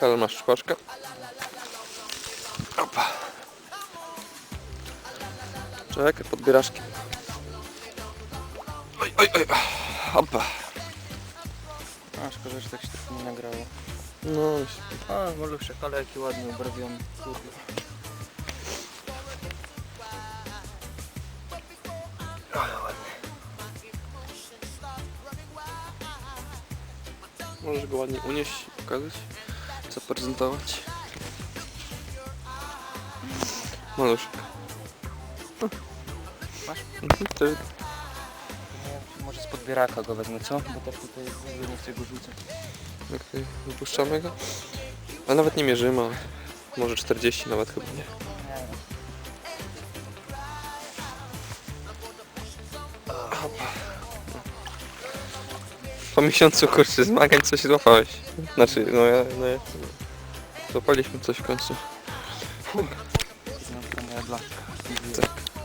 Karol, masz szpaczkę. Opa. Czekaj, podbieraczki. Oj, oj, oj. Opa. A, szkoda, że tak się trochę nie nagrało. No, A, maluszek, ale jaki ładny, ubarwiony. Kurde. Ale ładny. możesz go ładnie unieść, pokazać, zaprezentować. Maluszek. Masz? Mhm, to Nie, Może z podbieraka go wezmę, co? Bo tak tutaj nie chcę go rzucać. tutaj wypuszczamy go. A nawet nie mierzymy, ale może 40 nawet chyba nie. Nie. Po miesiącu kurczę zmagań coś złapałeś. Znaczy, no ja, no ja. Złapaliśmy coś w końcu. Tak.